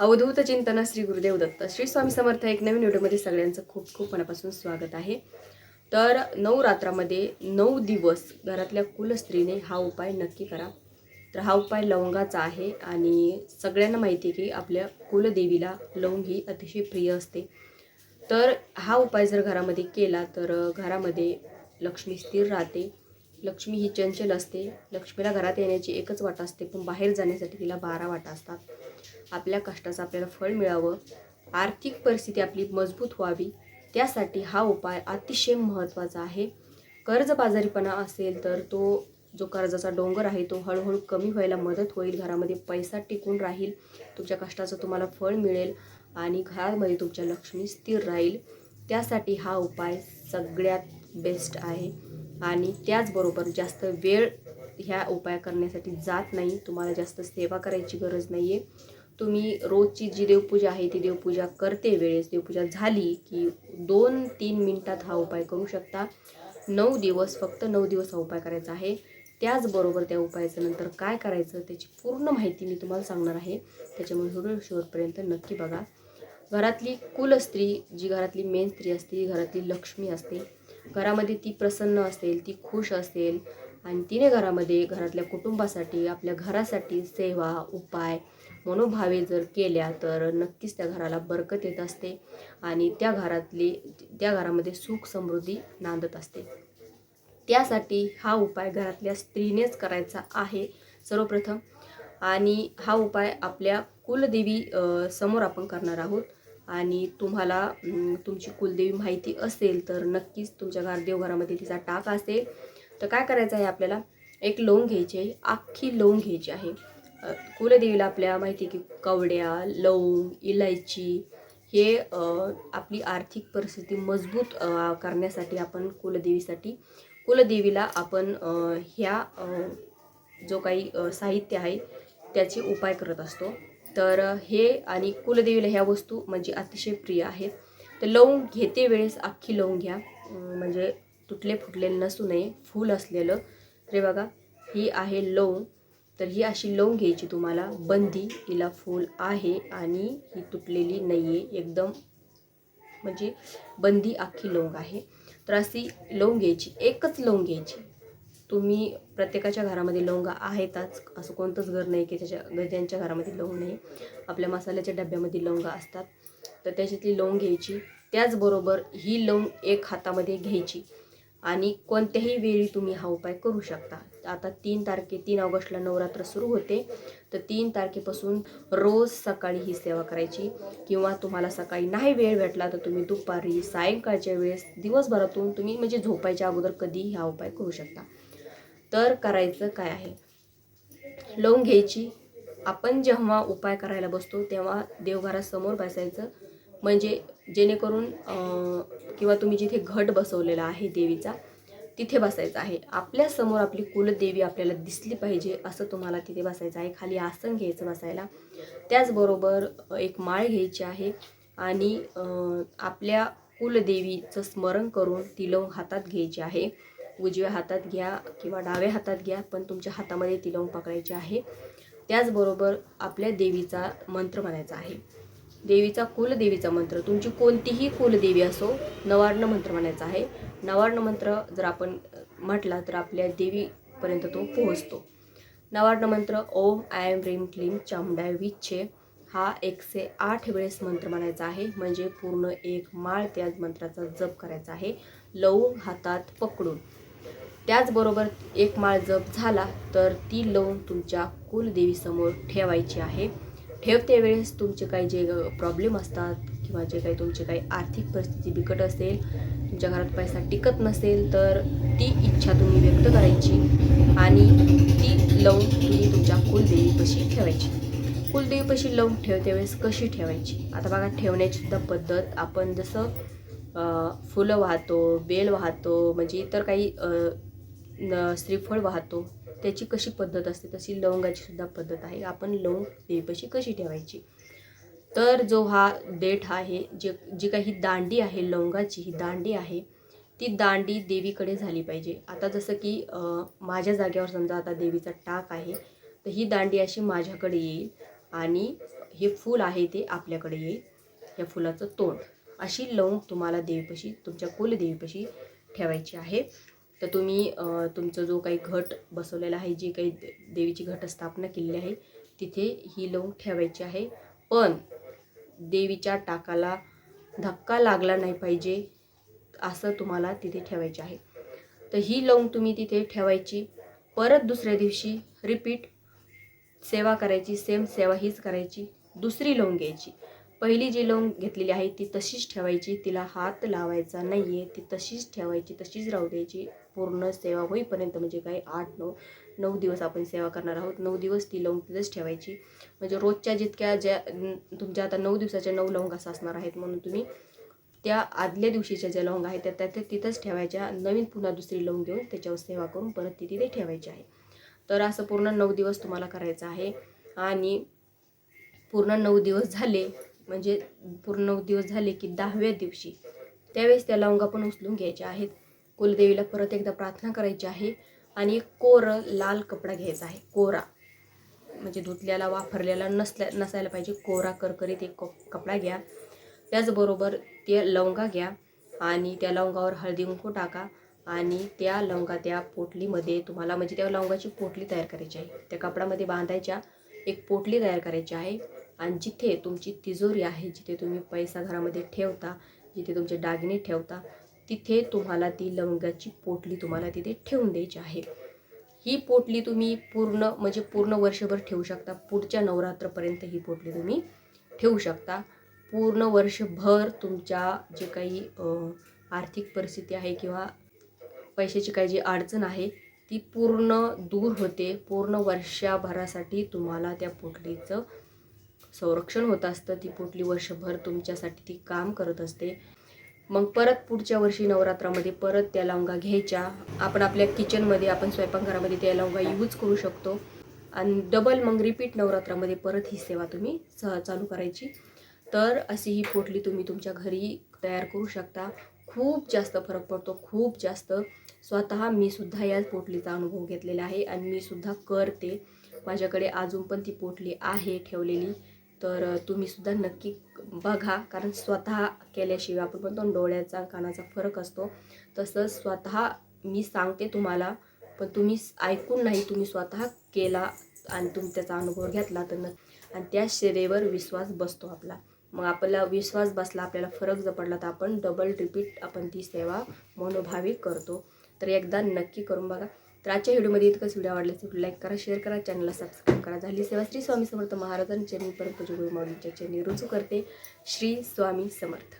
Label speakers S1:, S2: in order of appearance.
S1: अवधूत चिंतन श्री गुरुदेव दत्त. श्री स्वामी समर्थ एक नवीन व्हिडिओमध्ये सगळ्यांचं खूप खूप मनापासून स्वागत आहे. तर नऊ रात्रामध्ये नऊ दिवस घरातल्या कुलस्त्रीने हा उपाय नक्की करा. तर हा उपाय लवंगाचा आहे आणि सगळ्यांना माहिती आहे की आपल्या कुलदेवीला लवंग ही अतिशय प्रिय असते. तर हा उपाय जर घरामध्ये केला तर घरामध्ये लक्ष्मी स्थिर राहते. लक्ष्मी ही चंचल असते. लक्ष्मीला घरात येण्याची एकच वाट असते पण बाहेर जाण्यासाठी तिला बारा वाटा असतात. आपल्या कष्टाचं आपल्याला फळ मिळावं आर्थिक परिस्थिती आपली मजबूत व्हावी त्यासाठी हा उपाय अतिशय महत्त्वाचा आहे. कर्जबाजारीपणा असेल तर तो जो कर्जाचा डोंगर आहे तो हळूहळू कमी व्हायला मदत होईल. घरामध्ये पैसा टिकून राहील तुमच्या कष्टाचं तुम्हाला फळ मिळेल आणि घरामध्ये तुमच्या लक्ष्मी स्थिर राहील. त्यासाठी हा उपाय सगळ्यात बेस्ट आहे. आणि त्याचबरोबर जास्त वेळ ह्या उपाय करण्यासाठी जात नाही. तुम्हाला जास्त सेवा करायची गरज नाही आहे तुम्ही रोजची जी देवपूजा आहे ती देवपूजा करते वेळेस. देवपूजा झाली की दोन तीन मिनटात हा उपाय करू शकता. नऊ दिवस फक्त नऊ दिवस हा उपाय करायचा आहे. त्याचबरोबर त्या उपायाचं नंतर काय करायचं त्याची पूर्ण माहिती मी तुम्हाला सांगणार आहे. त्याच्यामुळे व्हिडिओ शेवटपर्यंत नक्की बघा. घरातली कुलस्त्री जी घरातली मेन स्त्री असते ती घरातली लक्ष्मी असते घरामध्ये ती प्रसन्न असेल ती खुश असेल आणि तिने घरामध्ये घरातल्या कुटुंबासाठी आपल्या घरासाठी सेवा उपाय मनोभावे जर केल्या तर नक्कीच त्या घराला बरकत येत असते आणि त्या घरातली त्या घरामध्ये सुख समृद्धी नांदत असते. त्यासाठी हा उपाय घरातल्या स्त्रीनेच करायचा आहे सर्वप्रथम. आणि हा उपाय आपल्या कुलदेवी समोर आपण करणार आहोत. आणि तुम्हाला तुमची कुलदेवी माहिती असेल तर नक्कीच तुमच्या घर देवघरामध्ये तिचा टाक असेल. तर काय करायचं आहे आपल्याला? एक लोंग घ्यायची आहे. अख्खी लोंग घ्यायची आहे. कुलदेवीला आपल्या माहिती आहे की कवड्या लवंग इलायची हे आपली आर्थिक परिस्थिती मजबूत करण्यासाठी आपण कुलदेवीसाठी कुलदेवीला आपण ह्या जो काही साहित्य आहे त्याचे उपाय करत असतो. तर हे आणि कुलदेवीला ह्या वस्तू म्हणजे अतिशय प्रिय आहेत. तर लवंग घेते वेळेस अख्खी लवंग घ्या. म्हणजे तुटले फुटलेले नसू नये फूल असलेलं. रे बघा ही आहे लवंग. तर ही अशी लवंग घ्यायची तुम्हाला. बंदी हिला फूल आहे आणि ही तुटलेली नाही आहे एकदम म्हणजे बंदी अख्खी लवंग आहे. तर अशी लवंग घ्यायची. एकच लवंग घ्यायची. तुम्ही प्रत्येकाच्या घरामध्ये लवंगा आहेतच. असं कोणतंच घर नाही की त्याच्या ज्यांच्या घरामध्ये लवंग नाही. आपल्या मसाल्याच्या डब्यामध्ये लवंगा असतात. तर त्याच्यातली लवंग घ्यायची. त्याचबरोबर ही लवंग एक हातामध्ये घ्यायची. आणि कोणत्याही वेळी तुम्ही हा उपाय करू शकता. आता तीन तारखे तीन ऑगस्टला नवरात्र सुरू होते. तर तीन तारखेपासून रोज सकाळी ही सेवा करायची. किंवा तुम्हाला सकाळी नाही वेळ भेटला तर तुम्ही दुपारी सायंकाळच्या वेळेस दिवसभरातून तुम्ही म्हणजे झोपायच्या अगोदर कधीही हा उपाय करू शकता. तर करायचं काय आहे? लवंग घ्यायची. आपण जेव्हा उपाय करायला बसतो तेव्हा देवघरासमोर बसायचं. म्हणजे जेणेकरून किंवा तुम्ही जिथे घट बसवलेला आहे देवीचा तिथे बसायचं आहे. आपल्यासमोर आपली कुलदेवी आपल्याला दिसली पाहिजे असं तुम्हाला तिथे बसायचं आहे. खाली आसन घ्यायचं बसायला. त्याचबरोबर एक माळ घ्यायची आहे आणि आपल्या कुलदेवीचं स्मरण करून ती लवंग हातात घ्यायची आहे. उजव्या हातात घ्या किंवा डाव्या हातात घ्या पण तुमच्या हातामध्ये ती लवंग पकडायची आहे. त्याचबरोबर आपल्या देवीचा मंत्र म्हणायचा आहे. देवीचा कुलदेवीचा मंत्र. तुमची कोणतीही कुलदेवी असो नवार्ण मंत्र म्हणायचा आहे. नवार्ण मंत्र जर आपण म्हटला तर आपल्या देवीपर्यंत तो पोहोचतो. नवार्ण मंत्र ओम आय ह्रीम क्लीम चामडाय विच्छे हा एकशे आठ वेळेस मंत्र म्हणायचा आहे. म्हणजे पूर्ण एक माळ त्या मंत्राचा जप करायचा आहे. लवंग हातात पकडून. त्याचबरोबर एक माळ जप झाला तर ती लवंग तुमच्या कुलदेवीसमोर ठेवायची आहे. ठेवते वेळेस तुमचे काही जे प्रॉब्लेम असतात किंवा जे काही तुमची काही आर्थिक परिस्थिती बिकट असेल तुमच्या घरात पैसा टिकत नसेल तर ती इच्छा तुम्ही व्यक्त करायची आणि ती लवून तुम्ही तुमच्या कुलदेवीपाशी ठेवायची. कुलदेवीपाशी लवून ठेवते वेळेस कशी ठेवायची? आता बघा ठेवण्याचीसुद्धा पद्धत आपण जसं फुलं वाहतो बेल वाहतो म्हणजे इतर काही न श्रीफळ वाहतो त्याची कशी पद्धत असते तशी लवंगाची सुद्धा पद्धत आहे. आपण लवंग देवीपाशी कशी ठेवायची? तर जो हा देठ आहे जे जी काही दांडी आहे लवंगाची ही दांडी आहे ती दांडी देवीकडे झाली पाहिजे. आता जसं की माझ्या जागेवर समजा आता देवीचा टाक आहे तर ही दांडी अशी माझ्याकडे येईल आणि हे फूल आहे ते आपल्याकडे येईल या फुलाचं तोंड. अशी लवंग तुम्हाला देवीपाशी तुमच्या कुलदेवीपाशी ठेवायची आहे. तर तुम्ही तुमचा तुमचं जो काही घट बसवलेला आहे जी काही देवीची घट स्थापना केलेली आहे तिथे ही लावून ठेवायची आहे. पण देवीच्या टाकाला धक्का लागला नाही पाहिजे असं तुम्हाला तिथे ठेवायचे आहे. तर ही लावून तुम्ही तिथे ठेवायची. परत दुसऱ्या दिवशी रिपीट सेवा करायची सेम सेवा हीच करायची. दुसरी लावून घ्यायची. पहिली जी लोंग घेतलेली आहे ती तशीच ठेवायची तिला हात लावायचा नाही आहे ती तशीच ठेवायची तशीच राहू द्यायची. पूर्ण सेवा होईपर्यंत म्हणजे काय? आठ नऊ नऊ दिवस आपण सेवा करणार आहोत. नऊ दिवस ती लवंग तिथंच ठेवायची. म्हणजे रोजच्या जितक्या ज्या तुमच्या आता नऊ दिवसाच्या नऊ लवंग असं असणार आहेत म्हणून तुम्ही त्या आदल्या दिवशीच्या ज्या लवंग आहेत त्या त्या त्या तिथंच ठेवायच्या. नवीन पुन्हा दुसरी लवंग घेऊन त्याच्यावर सेवा करून परत ती तिथे ठेवायची आहे. तर असं पूर्ण नऊ दिवस तुम्हाला करायचं आहे. आणि पूर्ण नऊ दिवस झाले म्हणजे पूर्ण नऊ दिवस झाले की दहाव्या दिवशी त्यावेळेस त्या लवंगा पण उचलून घ्यायच्या आहेत. कुलदेवीला परत एकदा प्रार्थना करायची आहे आणि एक कोरं लाल कपडा घ्यायचा आहे. कोरा. म्हणजे धुतल्याला वापरलेला नसल्या नसायला पाहिजे. कोरा करकरीत एक कपडा घ्या. त्याचबरोबर ते लवंगा घ्या आणि त्या लवंगावर हळदी कुंकू टाका आणि त्या लवंगा त्या पोटलीमध्ये तुम्हाला म्हणजे त्या लवंगाची पोटली तयार करायची आहे. त्या कपड्यामध्ये बांधायच्या एक पोटली तयार करायची आहे. आणि जिथे तुमची तिजोरी आहे जिथे तुम्ही पैसा घरामध्ये ठेवता जिथे तुमचे दागिने ठेवता तिथे तुम्हाला ती लवंगाची पोटली तुम्हाला तिथे ठेवून द्यायची आहे. ही पोटली तुम्ही पूर्ण म्हणजे पूर्ण वर्षभर ठेवू शकता. पुढच्या नवरात्रपर्यंत ही पोटली तुम्ही ठेवू शकता. पूर्ण वर्षभर तुमच्या जे काही आर्थिक परिस्थिती आहे किंवा पैशाची काही जी अडचण आहे ती पूर्ण दूर होते. पूर्ण वर्षभरासाठी तुम्हाला त्या पोटलीचं संरक्षण होत असतं. ती पोटली वर्षभर तुमच्यासाठी ती काम करत असते. मग परत पुढच्या वर्षी नवरात्रामध्ये परत त्या लवंगा घ्यायच्या. आपण आपल्या किचनमध्ये आपण स्वयंपाकघरामध्ये त्या लवंगा यूज करू शकतो. आणि डबल मग रिपीट नवरात्रामध्ये परत ही सेवा तुम्ही सह चालू करायची. तर अशी ही पोटली तुम्ही तुमच्या घरी तयार करू शकता. खूप जास्त फरक पडतो. खूप जास्त. स्वतः मी सुद्धा या पोटलीचा अनुभव घेतलेला आहे आणि मी सुद्धा करते. माझ्याकडे अजून पण ती पोटली आहे ठेवलेली. तर तुम्हीसुद्धा तुम्ही सुद्धा नक्की बघा. कारण स्वतः केल्याशिवाय आपण म्हणतो डोळ्याचा कानाचा फरक असतो. तसंच स्वतः मी सांगते तुम्हाला पण तुम्ही ऐकून नाही तुम्ही स्वतः केला आणि तुम्ही त्याचा अनुभव घेतला तर आणि त्या शेरेवर विश्वास बसतो आपला. मग आपला विश्वास बसला आपल्याला फरक जर पडला तर आपण डबल रिपीट आपण ती सेवा मनोभावी करतो. तर एकदा नक्की करून बघा. तर आजच्या व्हिडिओमध्ये इतकंच. व्हिडिओ आवडला असेल लाईक करा शेअर करा चॅनलला सबस्क्राईब करा. झाली सेवा श्री स्वामी समर्थ महाराजांच्या चरणी परत गुरु माऊलींच्या चरणी. रुजू करते श्री स्वामी समर्थ.